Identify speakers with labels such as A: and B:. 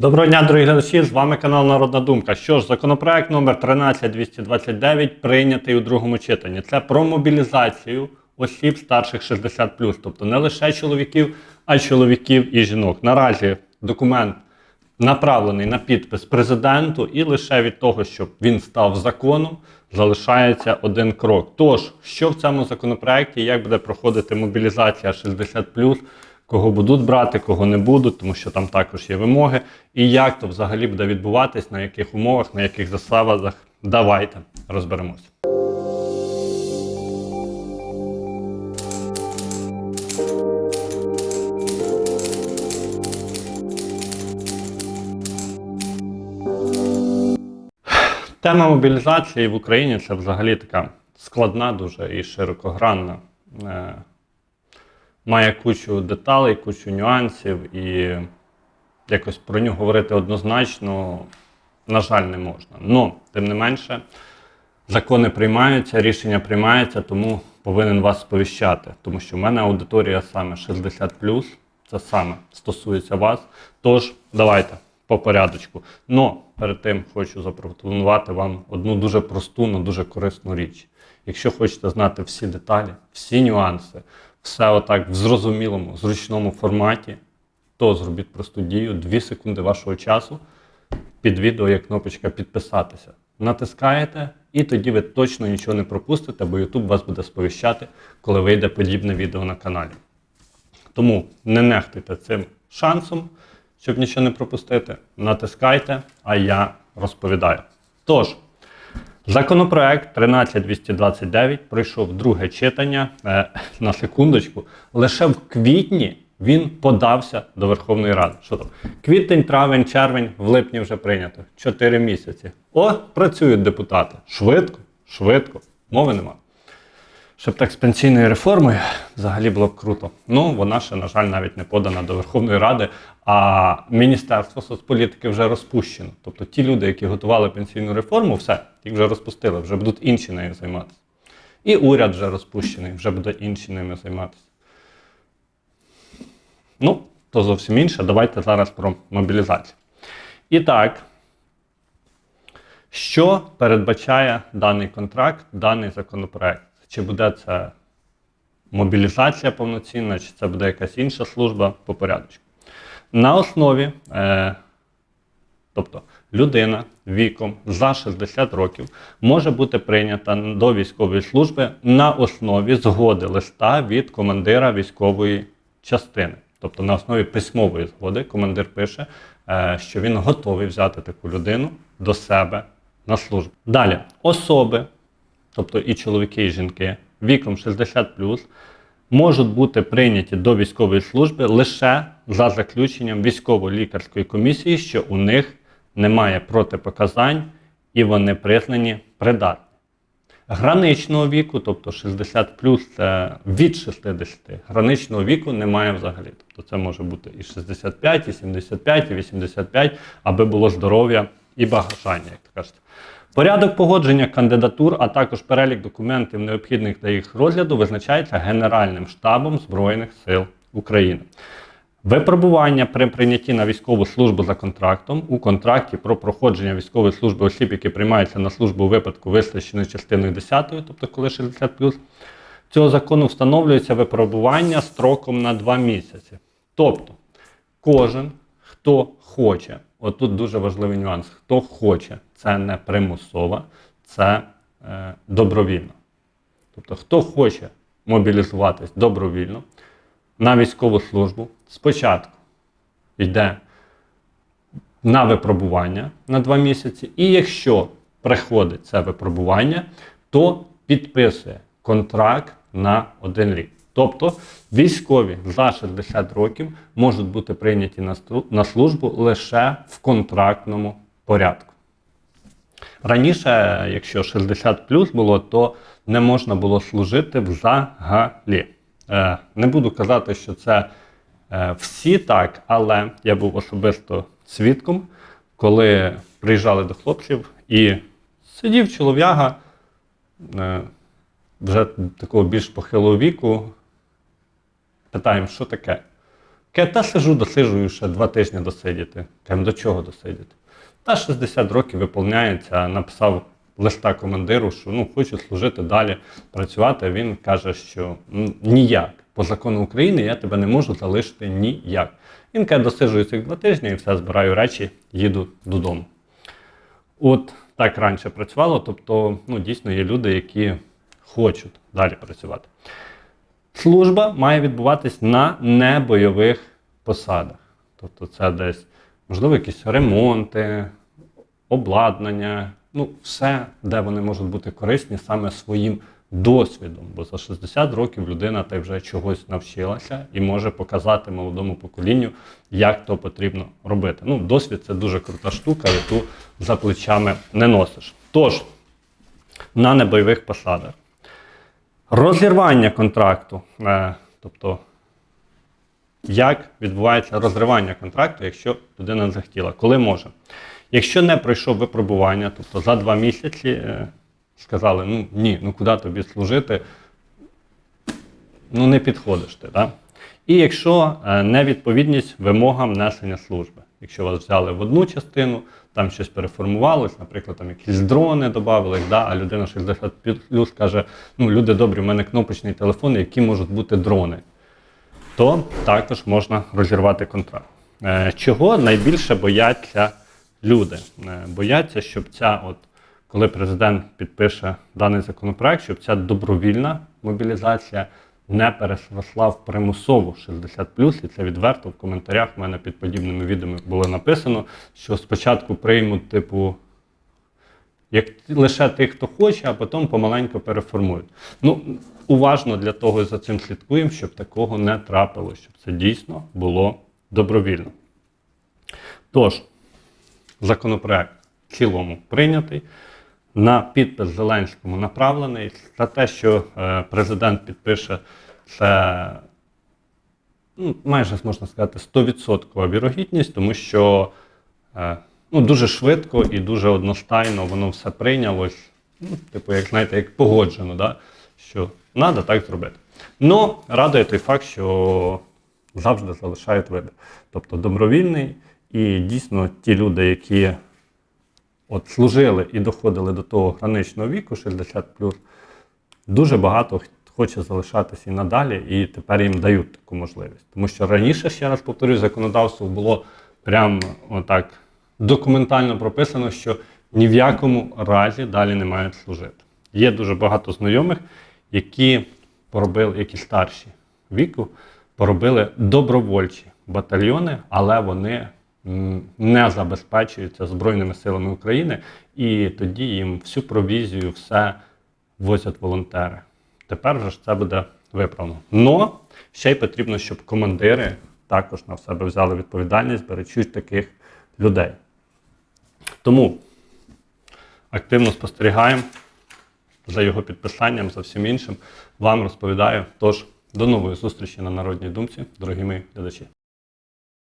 A: Доброго дня, дорогі глядачі! З вами канал Народна Думка. Що ж, законопроект номер 13229 прийнятий у другому читанні. Це про мобілізацію осіб старших 60 тобто не лише чоловіків, а й чоловіків і жінок. Наразі документ направлений на підпис президенту, і лише від того, щоб він став законом, залишається один крок. Тож, що в цьому законопроекті, як буде проходити мобілізація 60 кого будуть брати, кого не будуть, тому що там також є вимоги. І як то взагалі буде відбуватись, на яких умовах, на яких засадах. Давайте розберемося. Тема мобілізації в Україні це взагалі така складна, дуже і широкогранна. Е, Має кучу деталей, кучу нюансів, і якось про нього говорити однозначно, на жаль, не можна. Ну, тим не менше, закони приймаються, рішення приймаються, тому повинен вас сповіщати. Тому що в мене аудиторія саме 60 це саме стосується вас. Тож, давайте по порядочку. Но перед тим хочу запропонувати вам одну дуже просту, але дуже корисну річ. Якщо хочете знати всі деталі, всі нюанси, все отак в зрозумілому, зручному форматі, то зробіть просту дію 2 секунди вашого часу. Під відео є кнопочка підписатися. Натискаєте, і тоді ви точно нічого не пропустите, бо YouTube вас буде сповіщати, коли вийде подібне відео на каналі. Тому не нехтуйте цим шансом, щоб нічого не пропустити. Натискайте, а я розповідаю. Тож, законопроект 13229 пройшов друге читання. Е, на секундочку, лише в квітні він подався до Верховної Ради. Що там? Квітень, травень, червень, в липні вже прийнято. Чотири місяці. О, працюють депутати. Швидко, швидко, мови нема. Щоб так з пенсійною реформою взагалі було б круто. Ну, вона ще, на жаль, навіть не подана до Верховної Ради, а Міністерство соцполітики вже розпущено. Тобто ті люди, які готували пенсійну реформу, все, їх вже розпустили, вже будуть інші нею займатися. І уряд вже розпущений, вже буде інші ними займатися. Ну, то зовсім інше. Давайте зараз про мобілізацію. І так, що передбачає даний контракт, даний законопроект? Чи буде це мобілізація повноцінна, чи це буде якась інша служба по порядку? На основі, е, тобто людина віком за 60 років може бути прийнята до військової служби на основі згоди листа від командира військової частини. Тобто на основі письмової згоди командир пише, е, що він готовий взяти таку людину до себе на службу. Далі особи, тобто і чоловіки, і жінки віком 60 можуть бути прийняті до військової служби лише за заключенням військово-лікарської комісії, що у них немає протипоказань і вони признані придатні. Граничного віку, тобто 60 це від 60, граничного віку немає взагалі. Тобто це може бути і 65, і 75, і 85, аби було здоров'я і бажання, як то кажете. Порядок погодження кандидатур, а також перелік документів, необхідних для їх розгляду, визначається Генеральним штабом Збройних сил України. Випробування при прийнятті на військову службу за контрактом у контракті про проходження військової служби осіб, які приймаються на службу у випадку визначеної частиною 10, тобто коли 60 цього закону встановлюється випробування строком на 2 місяці. Тобто, кожен, хто хоче, отут дуже важливий нюанс, хто хоче, це не примусово, це е, добровільно. Тобто, хто хоче мобілізуватись добровільно на військову службу, спочатку йде на випробування на 2 місяці, і якщо приходить це випробування, то підписує контракт на один рік. Тобто військові за 60 років можуть бути прийняті на службу лише в контрактному порядку. Раніше, якщо 60 плюс було, то не можна було служити взагалі. Е, Не буду казати, що це е, всі так, але я був особисто свідком, коли приїжджали до хлопців і сидів чолов'яга е, вже такого більш похилого віку. Питаємо, що таке? Каже, та сижу, досиджую ще два тижні досидіти. Кажемо, до чого досидіти? Та 60 років виповняється, написав листа командиру, що ну, хочу служити далі, працювати. Він каже, що ніяк. По закону України я тебе не можу залишити ніяк. Він каже, досиджую цих два тижні і все, збираю речі, їду додому. От так раніше працювало, тобто ну, дійсно є люди, які хочуть далі працювати. Служба має відбуватись на небойових посадах. Тобто це десь, можливо, якісь ремонти, обладнання, ну, все, де вони можуть бути корисні саме своїм досвідом. Бо за 60 років людина та вже чогось навчилася і може показати молодому поколінню, як то потрібно робити. Ну, досвід це дуже крута штука, яку за плечами не носиш. Тож, на небойових посадах. Розірвання контракту, е, тобто як відбувається розривання контракту, якщо людина захотіла, коли може. Якщо не пройшов випробування, тобто за два місяці е, сказали, ну ні, ну куди тобі служити, ну не підходиш ти. Да? І якщо е, невідповідність вимогам несення служби. Якщо вас взяли в одну частину, там щось переформувалось, наприклад, там якісь дрони додавали, да, а людина 60 плюс каже, ну люди добрі, у мене кнопочний телефон, які можуть бути дрони то також можна розірвати контракт. Е, Чого найбільше бояться люди? Е, Бояться, щоб ця, от, коли президент підпише даний законопроект, щоб ця добровільна мобілізація не переросла в примусову 60 і це відверто в коментарях в мене під подібними відео було написано, що спочатку приймуть, типу, як лише тих, хто хоче, а потім помаленьку переформують. Ну, уважно для того за цим слідкуємо, щоб такого не трапилося, щоб це дійсно було добровільно. Тож, законопроект в цілому прийнятий. На підпис Зеленському направлений. За те, що е, президент підпише, це ну, майже можна сказати 100% вірогідність, тому що е, ну, дуже швидко і дуже одностайно воно все прийнялось. Ну, типу, як знаєте, як погоджено, да? що треба так зробити. Ну, радує той факт, що завжди залишають вибір. Тобто добровільний, і дійсно ті люди, які от служили і доходили до того граничного віку, 60 дуже багато хоче залишатися і надалі, і тепер їм дають таку можливість. Тому що раніше, ще раз повторюю, законодавство було прям отак документально прописано, що ні в якому разі далі не мають служити. Є дуже багато знайомих, які поробили, які старші віку, поробили добровольчі батальйони, але вони не забезпечуються Збройними силами України, і тоді їм всю провізію, все возять волонтери. Тепер вже ж це буде виправлено. Но ще й потрібно, щоб командири також на себе взяли відповідальність, беречуть таких людей. Тому активно спостерігаємо за його підписанням, за всім іншим. Вам розповідаю. Тож, до нової зустрічі на Народній думці, дорогі мої глядачі.